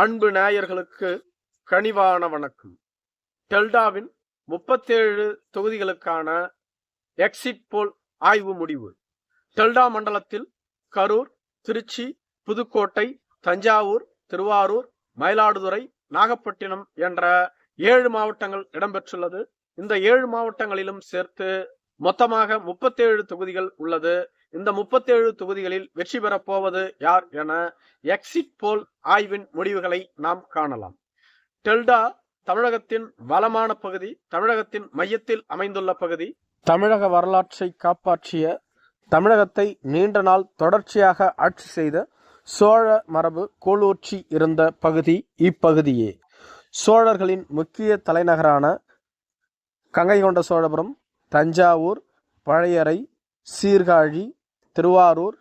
அன்பு நேயர்களுக்கு கனிவான வணக்கம். டெல்டாவின் முப்பத்தேழு தொகுதிகளுக்கான எக்ஸிட் போல் ஆய்வு முடிவு. டெல்டா மண்டலத்தில் கரூர் திருச்சி புதுக்கோட்டை தஞ்சாவூர் திருவாரூர் மயிலாடுதுறை நாகப்பட்டினம் என்ற ஏழு மாவட்டங்கள் இடம்பெற்றுள்ளது. இந்த ஏழு மாவட்டங்களிலும் சேர்த்து மொத்தமாக முப்பத்தேழு தொகுதிகள் உள்ளது. இந்த முப்பத்தேழு தொகுதிகளில் வெற்றி பெறப் போவது யார் என எக்ஸிட் போல் ஆய்வின் முடிவுகளை நாம் காணலாம். டெல்டா தமிழகத்தின் வளமான பகுதி தமிழகத்தின் மையத்தில் அமைந்துள்ள பகுதி. தமிழக வரலாற்றை காப்பாற்றிய தமிழகத்தை நீண்ட நாள் தொடர்ச்சியாக ஆட்சி செய்த சோழ மரபு கோளூற்றி இருந்த பகுதி இப்பகுதியே. சோழர்களின் முக்கிய தலைநகரான கங்கை கொண்ட சோழபுரம் தஞ்சாவூர் பழையறை சீர்காழி திருவாரூர்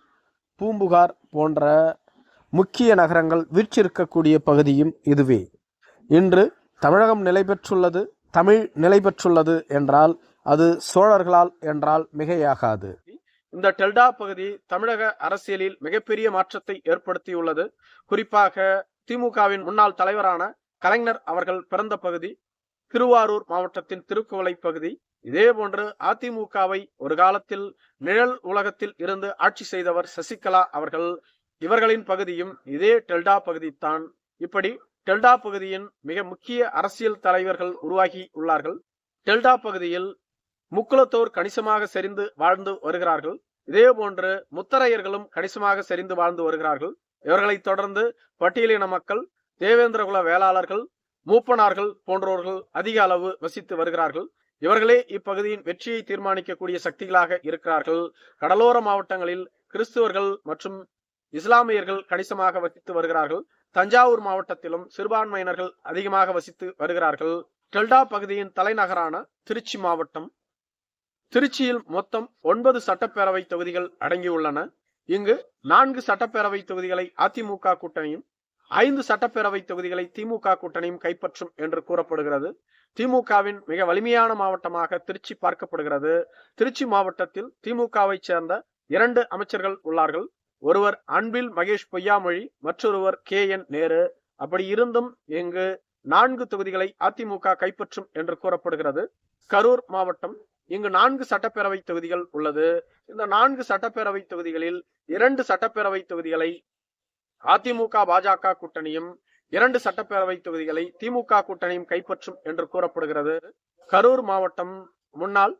பூம்புகார் போன்ற முக்கிய நகரங்கள் வீற்றிருக்கக்கூடிய பகுதியும் இதுவே. இன்று தமிழகம் நிலை பெற்றுள்ளது தமிழ் நிலை பெற்றுள்ளது என்றால் அது சோழர்களால் என்றால் மிகையாகாது. இந்த டெல்டா பகுதி தமிழக அரசியலில் மிகப்பெரிய மாற்றத்தை ஏற்படுத்தியுள்ளது. குறிப்பாக திமுகவின் முன்னாள் தலைவரான கலைஞர் அவர்கள் பிறந்த பகுதி திருவாரூர் மாவட்டத்தின் திருக்குவளை பகுதி இதே போன்று அதிமுகவை ஒரு காலத்தில் நிழல் உலகத்தில் இருந்து ஆட்சி செய்தவர் சசிகலா அவர்கள் இவர்களின் பகுதியும் இதே டெல்டா பகுதி தான் இப்படி டெல்டா பகுதியின் மிக முக்கிய அரசியல் தலைவர்கள் உருவாகி உள்ளார்கள். டெல்டா பகுதியில் முக்குளத்தோர் கணிசமாக செறிந்து வாழ்ந்து வருகிறார்கள். இதே போன்று முத்தரையர்களும் கணிசமாக செறிந்து வாழ்ந்து வருகிறார்கள். இவர்களை தொடர்ந்து பட்டியலின மக்கள் தேவேந்திரகுல வேளாளர்கள் மூப்பனார்கள் போன்றோர்கள் அதிக அளவு வசித்து வருகிறார்கள். இவர்களே இப்பகுதியின் வெற்றியை தீர்மானிக்கக்கூடிய சக்திகளாக இருக்கிறார்கள். கடலோர மாவட்டங்களில் கிறிஸ்துவர்கள் மற்றும் இஸ்லாமியர்கள் கணிசமாக வசித்து வருகிறார்கள். தஞ்சாவூர் மாவட்டத்திலும் சிறுபான்மையினர்கள் அதிகமாக வசித்து வருகிறார்கள். டெல்டா பகுதியின் தலைநகரான திருச்சி மாவட்டம். திருச்சியில் மொத்தம் ஒன்பது சட்டப்பேரவை தொகுதிகள் அடங்கியுள்ளன. இங்கு நான்கு சட்டப்பேரவை தொகுதிகளை அதிமுக கூட்டணியும் ஐந்து சட்டப்பேரவை தொகுதிகளை திமுக கூட்டணியும் கைப்பற்றும் என்று கூறப்படுகிறது. திமுகவின் மிக வலிமையான மாவட்டமாக திருச்சி பார்க்கப்படுகிறது. திருச்சி மாவட்டத்தில் திமுகவை சேர்ந்த இரண்டு அமைச்சர்கள் உள்ளார்கள். ஒருவர் அன்பில் மகேஷ் பொய்யாமொழி மற்றொருவர் கே என் நேரு. அப்படி இருந்தும் இங்கு நான்கு தொகுதிகளை அதிமுக கைப்பற்றும் என்று கூறப்படுகிறது. கரூர் மாவட்டம் இங்கு நான்கு சட்டப்பேரவை தொகுதிகள் உள்ளது. இந்த நான்கு சட்டப்பேரவை தொகுதிகளில் இரண்டு சட்டப்பேரவை தொகுதிகளை அதிமுக பாஜக கூட்டணியும் இரண்டு சட்டப்பேரவை தொகுதிகளை திமுக கூட்டணியும் கைப்பற்றும் என்று கூறப்படுகிறது. கரூர் மாவட்டம் முன்னாள்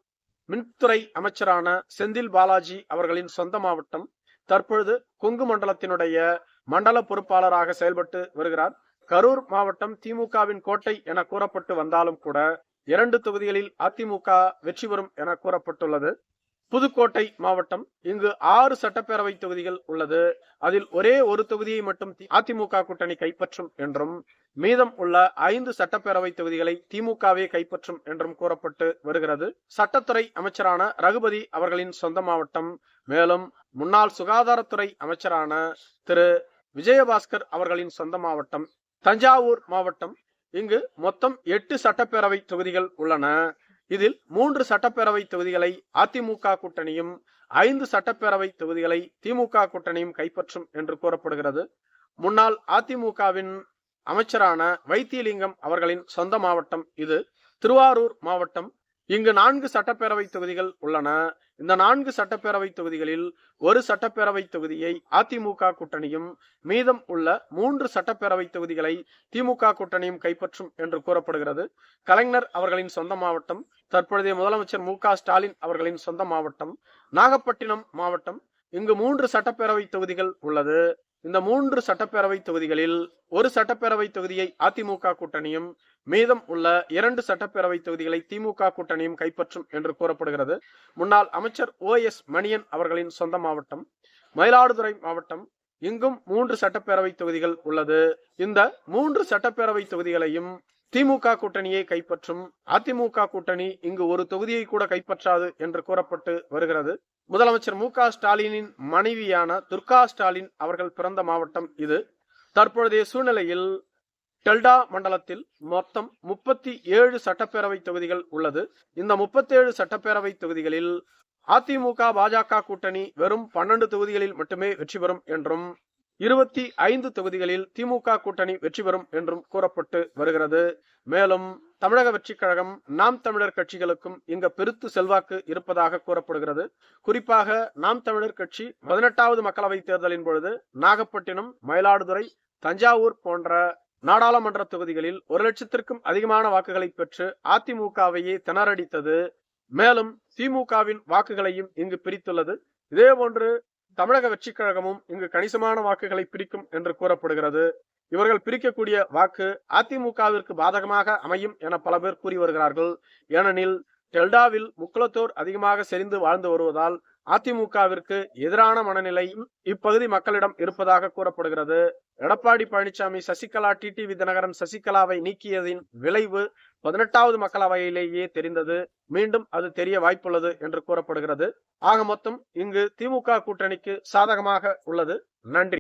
மின்துறை அமைச்சரான செந்தில் பாலாஜி அவர்களின் சொந்த மாவட்டம். தற்பொழுது கொங்கு மண்டலத்தினுடைய மண்டல பொறுப்பாளராக செயல்பட்டு வருகிறார். கரூர் மாவட்டம் திமுகவின் கோட்டை என கூறப்பட்டு வந்தாலும் கூட இரண்டு தொகுதிகளில் அதிமுக வெற்றி பெறும் என கூறப்பட்டுள்ளது. புதுக்கோட்டை மாவட்டம் இங்கு ஆறு சட்டப்பேரவை தொகுதிகள் உள்ளது. அதில் ஒரே ஒரு தொகுதியை மட்டும் அதிமுக கூட்டணி கைப்பற்றும் என்றும் மீதம் உள்ள ஐந்து சட்டப்பேரவை தொகுதிகளை திமுகவே கைப்பற்றும் என்றும் கூறப்பட்டு வருகிறது. சட்டத்துறை அமைச்சரான ரகுபதி அவர்களின் சொந்த மாவட்டம். மேலும் முன்னாள் சுகாதாரத்துறை அமைச்சரான திரு. விஜயபாஸ்கர் அவர்களின் சொந்த மாவட்டம் தஞ்சாவூர் மாவட்டம். இங்கு மொத்தம் எட்டு சட்டப்பேரவை தொகுதிகள் உள்ளன. இதில் மூன்று சட்டப்பேரவை தொகுதிகளை அதிமுக கூட்டணியும் ஐந்து சட்டப்பேரவை தொகுதிகளை திமுக கூட்டணியும் கைப்பற்றும் என்று கூறப்படுகிறது. முன்னாள் அதிமுகவின் அமைச்சரான வைத்தியலிங்கம் அவர்களின் சொந்த மாவட்டம் இது. திருவாரூர் மாவட்டம் இங்கு நான்கு சட்டப்பேரவை தொகுதிகள் உள்ளன. இந்த நான்கு சட்டப்பேரவை தொகுதிகளில் ஒரு சட்டப்பேரவை தொகுதியை அதிமுக கூட்டணியும் மீதம் உள்ள மூன்று சட்டப்பேரவை தொகுதிகளை திமுக கூட்டணியும் கைப்பற்றும் என்று கூறப்படுகிறது. கலைஞர் அவர்களின் சொந்த மாவட்டம் தற்பொழுதைய முதலமைச்சர் மு ஸ்டாலின் அவர்களின் சொந்த மாவட்டம் நாகப்பட்டினம் மாவட்டம். இங்கு மூன்று சட்டப்பேரவை தொகுதிகள் உள்ளது. இந்த மூன்று சட்டப்பேரவை தொகுதிகளில் ஒரு சட்டப்பேரவை தொகுதியை அதிமுக கூட்டணியும் மீதம் உள்ள இரண்டு சட்டப்பேரவை தொகுதிகளை திமுக கூட்டணியும் கைப்பற்றும் என்று கூறப்படுகிறது. முன்னாள் அமைச்சர் ஓ எஸ் மணியன் அவர்களின் சொந்த மாவட்டம் மயிலாடுதுறை மாவட்டம். இங்கும் மூன்று சட்டப்பேரவை தொகுதிகள் உள்ளது. இந்த மூன்று சட்டப்பேரவை தொகுதிகளையும் திமுக கூட்டணியை கைப்பற்றும் அதிமுக கூட்டணி இங்கு ஒரு தொகுதியை கூட கைப்பற்றாது என்று கூறப்பட்டு வருகிறது. முதலமைச்சர் மு ஸ்டாலினின் மனைவியான துர்கா ஸ்டாலின் அவர்கள் பிறந்த மாவட்டம் இது. தற்பொழுதைய சூழ்நிலையில் டெல்டா மண்டலத்தில் மொத்தம் முப்பத்தி ஏழு சட்டப்பேரவை தொகுதிகள் உள்ளது. இந்த முப்பத்தேழு சட்டப்பேரவை தொகுதிகளில் அதிமுக பாஜக கூட்டணி வெறும் பன்னெண்டு தொகுதிகளில் மட்டுமே வெற்றி பெறும் என்றும் இருபத்தி ஐந்து தொகுதிகளில் திமுக கூட்டணி வெற்றி பெறும் என்றும் கூறப்பட்டு வருகிறது. மேலும் தமிழக வெற்றி கழகம் நாம் தமிழர் கட்சிகளுக்கும் இங்க பெருத்து செல்வாக்கு இருப்பதாக கூறப்படுகிறது. குறிப்பாக நாம் தமிழர் கட்சி பதினெட்டாவது மக்களவை தேர்தலின் பொழுது நாகப்பட்டினம் மயிலாடுதுறை தஞ்சாவூர் போன்ற நாடாளுமன்ற தொகுதிகளில் ஒரு லட்சத்திற்கும் அதிகமான வாக்குகளை பெற்று அதிமுகவையே திணறடித்தது. மேலும் திமுகவின் வாக்குகளையும் இங்கு பிரித்துள்ளது. இதேபோன்று தமிழக வெற்றி கழகமும் இங்கு கணிசமான வாக்குகளை பிரிக்கும் என்று கூறப்படுகிறது. இவர்கள் பிரிக்கக்கூடிய வாக்கு அதிமுகவிற்கு பாதகமாக அமையும் என பல பேர் கூறி வருகிறார்கள். ஏனெனில் டெல்டாவில் முக்குளத்தோர் அதிகமாக செறிந்து வாழ்ந்து வருவதால் அதிமுகவிற்கு எதிரான மனநிலையும் இப்பகுதி மக்களிடம் இருப்பதாக கூறப்படுகிறது. எடப்பாடி பழனிசாமி சசிகலா டிடிவி தினகரன் சசிகலாவை நீக்கியதின் விளைவு பதினெட்டாவது மக்களவையிலேயே தெரிந்தது. மீண்டும் அது தெரிய வாய்ப்புள்ளது என்று கூறப்படுகிறது. ஆக மொத்தம் இங்கு திமுக கூட்டணிக்கு சாதகமாக உள்ளது. நன்றி.